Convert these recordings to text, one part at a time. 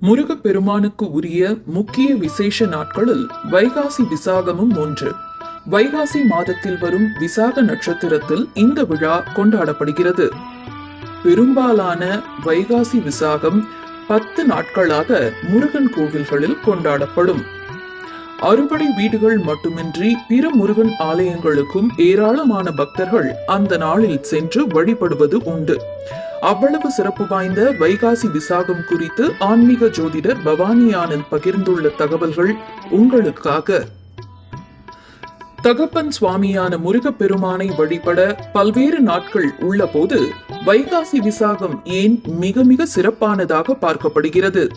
முருகப்பெருமானுக்கு உரிய முக்கிய விசேஷ நாட்களில் வைகாசி விசாகமும் ஒன்று. வைகாசி மாதத்தில் வரும் விசாக நட்சத்திரத்தில் இந்த விழா கொண்டாடப்படுகிறது. பெரும்பாலான வைகாசி விசாகம் பத்து நாட்களாக முருகன் கோவில்களில் கொண்டாடப்படும். அறுபடை வீடுகள் மட்டுமின்றி பிற முருகன் ஆலயங்களுக்கும் ஏராளமான பக்தர்கள் அந்த நாளில் சென்று வழிபடுவது உண்டு. அவ்வளவு சிறப்பு வாய்ந்த வைகாசி விசாகம் குறித்து ஆன்மீக ஜோதிடர் பவானி ஆனந்த் பகிர்ந்துள்ள தகவல்கள் உங்களுக்காக. தகப்பன் சுவாமியான முருகப்பெருமானை வழிபட பல்வேறு நாட்கள் உள்ள போது வைகாசி விசாகம் ஏன் மிக மிக சிறப்பானதாக பார்க்கப்படுகிறது?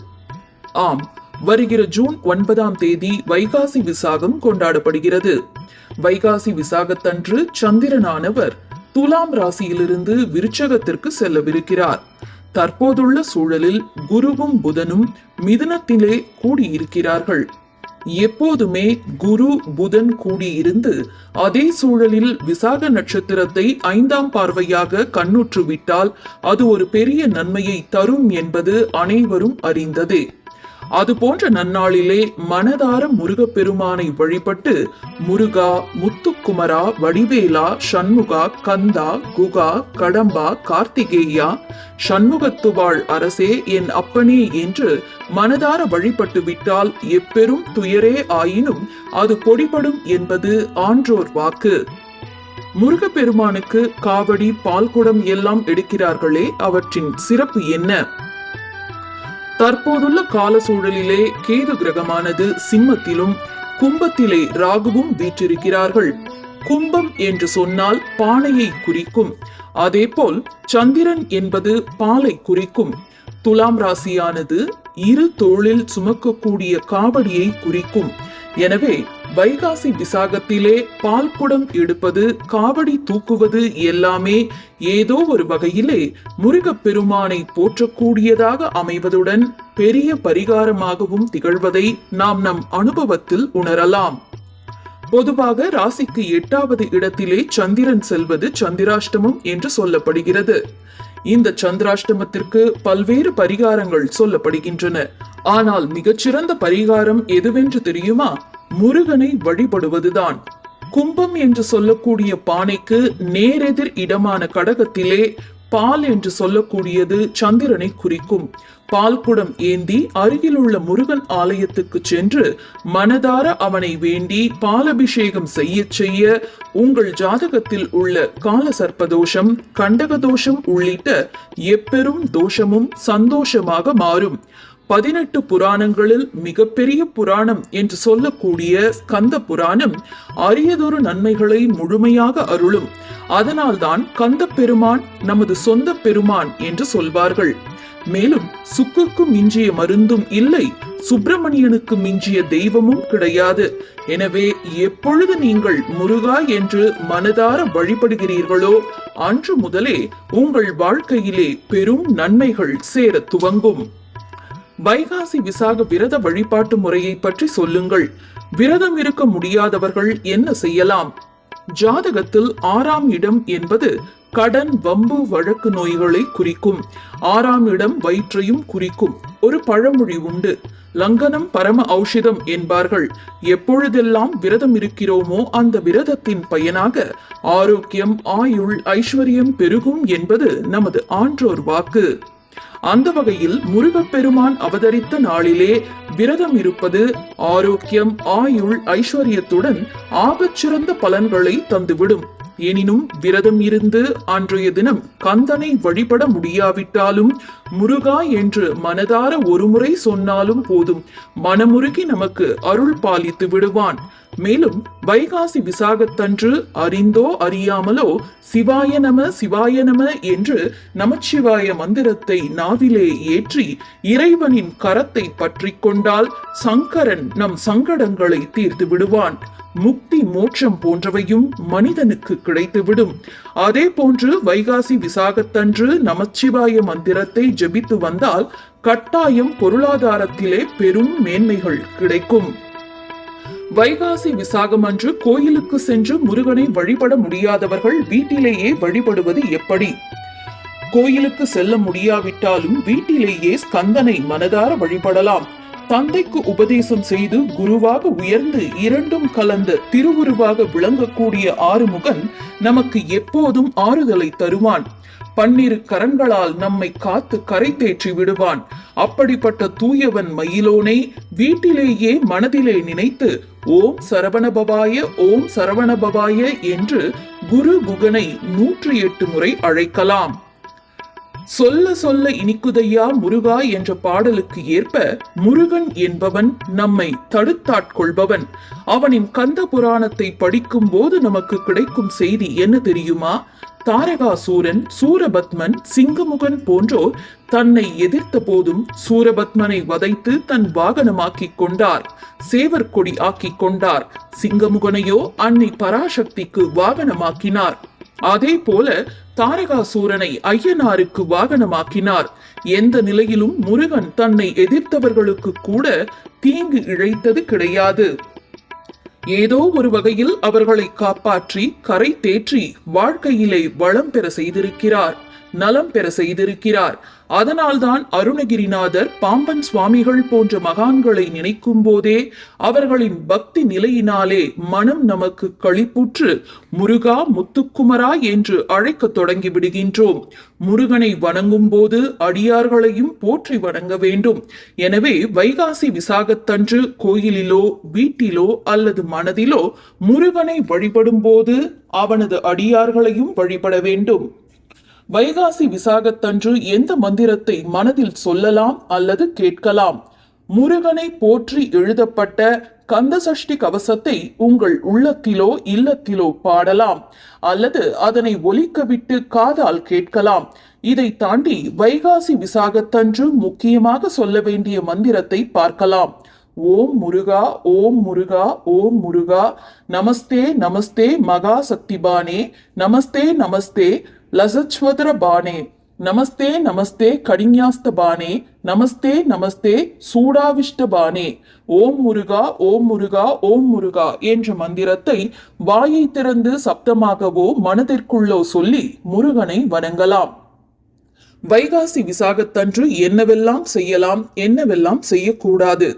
ஆம் வருகிற ஜூன் ஒன்பதாம் தேதி வைகாசி விசாகம் கொண்டாடப்படுகிறது. வைகாசி விசாகத்தன்று சந்திரனானவர் துலாம் ராசியிலிருந்து விருச்சகத்திற்கு செல்லவிருக்கிறார். தற்போதுள்ள சூழலில் குருவும் புதனும் மிதுனத்திலே கூடியிருக்கிறார்கள். எப்போதுமே குரு புதன் கூடியிருந்து அதே சூழலில் விசாக நட்சத்திரத்தை ஐந்தாம் பார்வையாக கண்ணுற்று விட்டால் அது ஒரு பெரிய நன்மையை தரும் என்பது அனைவரும் அறிந்ததே. அது போன்ற நன்னாளிலே மனதார முருகப்பெருமானை வழிபட்டு முருகா முத்துக்குமரா வடிவேலா சண்முகா கந்தா குகா கடம்பா கார்த்திகேயா சண்முகத்துவாள் அரசே என் அப்பனே என்று மனதார வழிபட்டு விட்டால் எப்பெரும் துயரே ஆயினும் அது பொடிபடும் என்பது ஆன்றோர் வாக்கு. முருகப்பெருமானுக்கு காவடி பால்குடம் எல்லாம் எடுக்கிறார்களே அவற்றின் சிறப்பு என்ன? தற்போதுள்ள கால சூழலிலே கேது கிரகமானது சிம்மத்திலும் கும்பத்திலே ராகுவும் வீற்றிருக்கிறார்கள். கும்பம் என்று சொன்னால் பானையை குறிக்கும். அதேபோல் சந்திரன் என்பது பாலை குறிக்கும். துலாம் ராசியானது இரு தோளில் சுமக்கக்கூடிய காவடியை குறிக்கும். எனவே வைகாசி விசாகத்திலே பால்குடம் எடுப்பது காவடி தூக்குவது எல்லாமே ஏதோ ஒரு வகையிலே முருகப்பெருமானை போற்றக்கூடியதாக அமைவதுடன் பெரிய பரிகாரமாகவும் திகழ்வதை நாம் நம் அனுபவத்தில் உணரலாம். பொதுவாக ராசிக்கு எட்டாவது இடத்திலே சந்திரன் செல்வது சந்திராஷ்டமம் என்று சொல்லப்படுகிறது. இந்த சந்திராஷ்டமத்திற்கு பல்வேறு பரிகாரங்கள் சொல்லப்படுகின்றன. ஆனால் மிகச்சிறந்த பரிகாரம் எதுவென்று தெரியுமா? முருகனை வழிபடுவதுதான். கும்பம் என்று சொல்லக்கூடிய பானைக்கு நேரெதிர் இடமான கடகத்திலே பால் என்று சொல்லக்கூடியது சந்திரனை குறிக்கும். பால் குடம் ஏந்தி அருகிலுள்ள முருகன் ஆலயத்துக்கு சென்று மனதார அவனை வேண்டி பாலபிஷேகம் செய்ய செய்ய உங்கள் ஜாதகத்தில் உள்ள கால சர்ப்பதோஷம் கண்டகதோஷம் உள்ளிட்ட எப்பெரும் தோஷமும் சந்தோஷமாக மாறும். பதினெட்டு புராணங்களில் மிகப்பெரிய புராணம் என்று சொல்லக்கூடிய ஸ்கந்த புராணம் அரியதொரு நன்மைகளை முழுமையாக அருளும். அதனால்தான் கந்த பெருமான் நமது சொந்த பெருமான் என்று சொல்வார்கள். மேலும் சுக்குக்கு மிஞ்சிய மருந்தும் இல்லை சுப்பிரமணியனுக்கு மிஞ்சிய தெய்வமும் கிடையாது. எனவே எப்பொழுது நீங்கள் முருகா என்று மனதார வழிபடுகிறீர்களோ அன்று முதலே உங்கள் வாழ்க்கையிலே பெரும் நன்மைகள் சேர துவங்கும். வைகாசி விசாக விரத வழிபாட்டு முறையை பற்றி சொல்லுங்கள். விரதம் இருக்க முடியாதவர்கள் என்ன செய்யலாம்? ஜாதகத்தில் ஆறாம் இடம் என்பது கடன் வம்பு வழக்கு நோய்களை குறிக்கும். ஆறாம் இடம் வயிற்றையும் குறிக்கும். ஒரு பழமொழி உண்டு. லங்கனம் பரம ஔஷதம் என்பார்கள். எப்பொழுதெல்லாம் விரதம் இருக்கிறோமோ அந்த விரதத்தின் பயனாக ஆரோக்கியம் ஆயுள் ஐஸ்வர்யம் பெருகும் என்பது நமது ஆன்றோர் வாக்கு. அந்த வகையில் முருகப்பெருமான் அவதரித்த நாளிலே விரதம் இருப்பது ஆரோக்கியம் ஆயுள் ஐஸ்வர்யத்துடன் ஆபச்சிறந்த பலன்களை தந்துவிடும். எனினும் விரதம் இருந்து அன்றைய தினம் கந்தனை வழிபட முடியாவிட்டாலும் முருகா என்று மனதார ஒருமுறை சொன்னாலும் போதும். மனமுருகி நமக்கு அருள் பாலித்து விடுவான். மேலும் வைகாசி விசாகத்தன்று அறிந்தோ அறியாமலோ சிவாய நம சிவாய நம என்று நமச்சிவாய மந்திரத்தை நாவிலே ஏற்றி இறைவனின் கரத்தை பற்றி கொண்டால் சங்கரன் நம் சங்கடங்களை தீர்த்து விடுவான். முக்தி மோட்சம் போன்றவையும் மனிதனுக்கு கிடைத்துவிடும் அதே போன்று வைகாசி விசாகத்தன்று நமச்சிவாய மந்திரத்தை ஜெபித்து வந்தால் கட்டாயம் பொருளாதாரத்திலே பெரும் மேன்மைகள் கிடைக்கும். வைகாசி விசாகம் அன்று கோயிலுக்கு சென்று முருகனை வழிபட முடியாதவர்கள் வீட்டிலேயே வழிபடுவது எப்படி? கோயிலுக்கு செல்ல முடியாவிட்டாலும் வீட்டிலேயே ஸ்கந்தனை மனதார வழிபடலாம். தந்தைக்கு உபதேசம் செய்து குருவாக உயர்ந்து இரண்டும் கலந்த திருவுருவாக விளங்கக்கூடிய ஆறுமுகன் நமக்கு எப்போதும் ஆறுதலை தருவான். பன்னிரு கரங்களால் நம்மை காத்து கரை தேற்றி விடுவான். அப்படிப்பட்ட தூயவன் மயிலோனை வீட்டிலேயே மனதிலே நினைத்து ஓம் சரவணபவாய ஓம் சரவணபவாய என்று குரு குகனை நூற்றி எட்டு முறை அழைக்கலாம். சொல்ல சொல்ல இனிக்குதையா முருகா என்ற பாடலுக்கு ஏற்ப முருகன் என்பவன் நம்மை தடுத்தாட்கொள்பவன். அவனின் கந்த புராணத்தை படிக்கும் போது நமக்கு கிடைக்கும் செய்தி என்ன தெரியுமா? தாரகாசூரன் சூரபத்மன் சிங்கமுகன் போன்றோர் தன்னை எதிர்த்த போதும் சூரபத்மனை வதைத்து தன் வாகனமாக்கிக் கொண்டார் சேவர்கொடி ஆக்கிக் கொண்டார். சிங்கமுகனையோ அன்னை பராசக்திக்கு வாகனமாக்கினார். அதே போல தாரகாசூரனை ஐயனாருக்கு வாகனமாக்கினார். எந்த நிலையிலும் முருகன் தன்னை எதிர்த்தவர்களுக்கு கூட தீங்கு இழைத்தது கிடையாது. ஏதோ ஒரு வகையில் அவர்களை காப்பாற்றி கரை தேற்றி வாழ்க்கையிலே வளம் பெற செய்திருக்கிறார். நலம் பெற செய்திருக்கிறார். அதனால்தான் அருணகிரிநாதர் பாம்பன் சுவாமிகள் போன்ற மகான்களை நினைக்கும் போதே அவர்களின் பக்தி நிலையினாலே மனம் நமக்கு களிப்புற்று முருகா முத்துக்குமரா என்று அழைக்கத் தொடங்கி விடுகின்றோம். முருகனை வணங்கும் போது அடியார்களையும் போற்றி வணங்க வேண்டும். எனவே வைகாசி விசாகத்தன்று கோயிலிலோ வீட்டிலோ அல்லது மனதிலோ முருகனை வழிபடும் போது அவனது அடியார்களையும் வழிபட வேண்டும். வைகாசி விசாகத்தன்று எந்த மந்திரத்தை மனதில் சொல்லலாம் அல்லது கேட்கலாம்? முருகனை போற்றி எழுதப்பட்ட கந்தசஷ்டி கவசத்தை உங்கள் உள்ளத்திலோ இல்லத்திலோ பாடலாம் அல்லது அதனை ஒலிக்க விட்டு காதால் கேட்கலாம். இதை தாண்டி வைகாசி விசாகத்தன்று முக்கியமாக சொல்ல வேண்டிய மந்திரத்தை பார்க்கலாம். ஓம் முருகா ஓம் முருகா ஓம் முருகா. நமஸ்தே நமஸ்தே மகா சக்திபானே. நமஸ்தே நமஸ்தே. லசச்வதர பானே நமஸ்தே நமஸ்தே கடிஞாஸ்த பானே நமஸ்தே நமஸ்தே சூடாவிஷ்ட பானே ஓம் முருகா ஓம் முருகா ஓம் முருகா என்ற மந்திரத்தை வாயை திறந்து சப்தமாகவோ மனதிற்குள்ளோ சொல்லி முருகனை வணங்கலாம். வைகாசி விசாகத்தன்று என்னவெல்லாம் செய்யலாம் என்னவெல்லாம் செய்யக்கூடாது?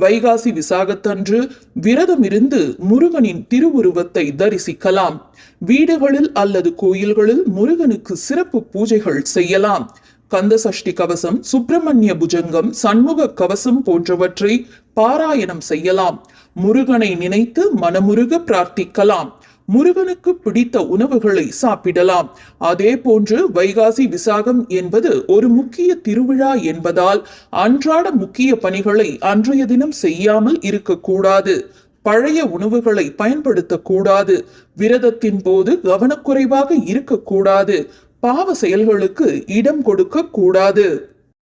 வைகாசி விசாகத்தன்று விரதம் இருந்து முருகனின் திருவுருவத்தை தரிசிக்கலாம். வீடுகளில் அல்லது கோயில்களில் முருகனுக்கு சிறப்பு பூஜைகள் செய்யலாம். கந்த சஷ்டி கவசம் சுப்பிரமணிய புஜங்கம் சண்முக கவசம் போன்றவற்றை பாராயணம் செய்யலாம். முருகனை நினைத்து மனமுருக பிரார்த்திக்கலாம். முருகனுக்கு பிடித்த உணவுகளை சாப்பிடலாம். அதே போன்று வைகாசி விசாகம் என்பது ஒரு முக்கிய திருவிழா என்பதால் அன்றாட முக்கிய பணிகளை அன்றைய தினம் செய்யாமல் இருக்கக்கூடாது. பழைய உணவுகளை பயன்படுத்தக்கூடாது. விரதத்தின் போது கவனக்குறைவாக இருக்கக்கூடாது. பாவ செயல்களுக்கு இடம் கொடுக்க கூடாது